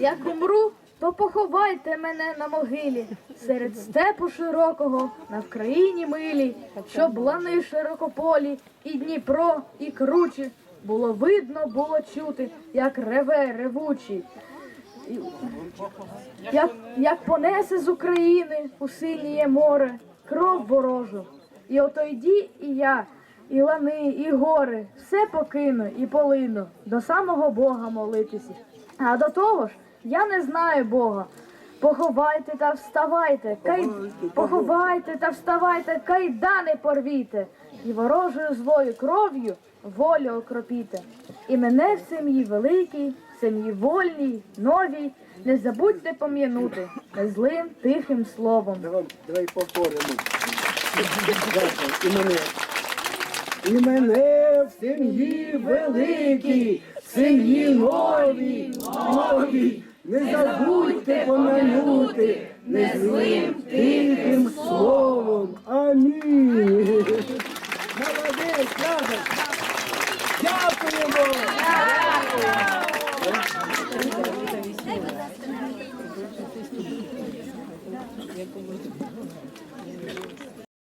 Як умру, то поховайте мене на могилі серед степу широкого на Вкраїні милій, щоб лани широкополі, і Дніпро, і кручі. Було видно, було чути, як реве ревучий. Як, як понесе з України у синє море кров ворожу. І ото йді і я, і лани, і гори, все покину і полину до самого Бога молитися. А до того ж, я не знаю Бога. Поховайте та вставайте, кай... поховайте та вставайте, кайдани порвіте, і ворожою злою кров'ю волю окропіте. І мене в сім'ї великій, в сім'ї вольній, новій, не забудьте пом'янути злим тихим словом. Давай, давай повторимо. І мене. І мене в сім'ї великій, в сім'ї новій, новій. Не забудьте помянути не злим тихим словом. Амінь. Молодець, Назар. Дякуємо.